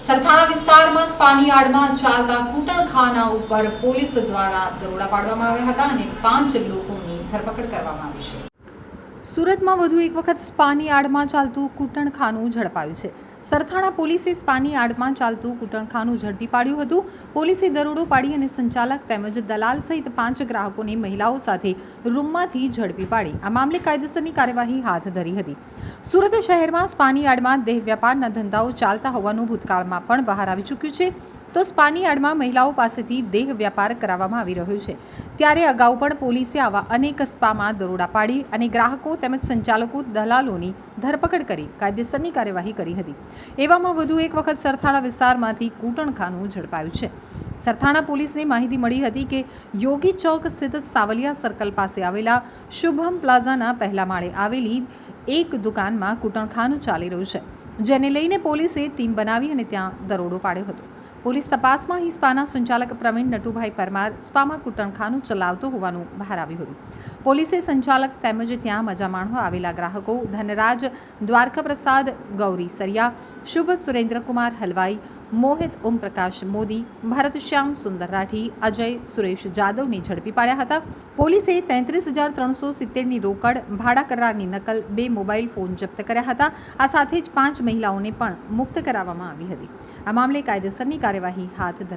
સરથાણા વિસ્તારમાં સ્પાનીયાર્ડમાં ચાલતા કૂટણખાના ઉપર પોલીસ દ્વારા દરોડા પાડવામાં આવ્યા હતા અને પાંચ લોકોની ધરપકડ કરવામાં આવી છે. સુરતમાં વધુ એક વખત સ્પાની આડમાં ચાલતું કૂટણખાનું ઝડપાયું છે. સરથાણા પોલીસે સ્પાની આડમાં ચાલતું કૂટણખાનું ઝડપી પાડ્યું હતું. પોલીસે દરોડો પાડી અને સંચાલક તેમજ દલાલ સહિત પાંચ ગ્રાહકોને મહિલાઓ સાથે રૂમમાંથી ઝડપી પાડી. આ મામલે કાયદેસરની કાર્યવાહી હાથ ધરી હતી. સુરત શહેરમાં સ્પાની આડમાં દેહ વ્યાપારના ધંધાઓ ચાલતા હોવાનું ભૂતકાળમાં પણ બહાર આવી ચૂક્યું છે. તો સ્પાની આડમાં મહિલાઓ પાસેથી દેહ વ્યાપાર કરાવવામાં આવી રહ્યો છે. ત્યારે અગાઉ પણ પોલીસે આવા અનેક સ્પામાં દરોડા પાડી અને ગ્રાહકો તેમજ સંચાલકો દલાલોની ધરપકડ કરી કાયદેસરની કાર્યવાહી કરી હતી. એવામાં વધુ એક વખત સરથાણા વિસ્તારમાંથી કૂટણખાનું ઝડપાયું છે. સરથાણા પોલીસને માહિતી મળી હતી કે યોગી ચોક સ્થિત સાવલિયા સર્કલ પાસે આવેલા શુભમ પ્લાઝાના પહેલા માળે આવેલી એક દુકાનમાં કૂટણખાનું ચાલી રહ્યું છે. જેને લઈને પોલીસે ટીમ બનાવી અને ત્યાં દરોડો પાડ્યો હતો. પોલીસ તપાસમાં હિસ્પાના સ્પાના સંચાલક પ્રવીણ નટુભાઈ પરમાર સ્પામાં કુટણખાનું ચલાવતો હોવાનું બહાર આવ્યું હતું. પોલીસે સંચાલક તેમજ ત્યાં મજા માણવા આવેલા ગ્રાહકો ધનરાજ દ્વારકા પ્રસાદ ગૌરી સરિયા, શુભ સુરેન્દ્રકુમાર હલવાઈ મોહિત ઓમપ્રકાશ મોદી, ભરત શ્યામ સુંદર રાઠી, અજય સુરેશ જાદવને ઝડપી પાડ્યા હતા. પોલીસે તેત્રીસ હજાર ત્રણસો સિત્તેરની રોકડ, ભાડા કરારની નકલ, બે મોબાઈલ ફોન જપ્ત કર્યા હતા. આ સાથે જ પાંચ મહિલાઓને પણ મુક્ત કરાવવામાં આવી હતી. આ મામલે કાયદેસરની કાર્યવાહી હાથ ધરવામાં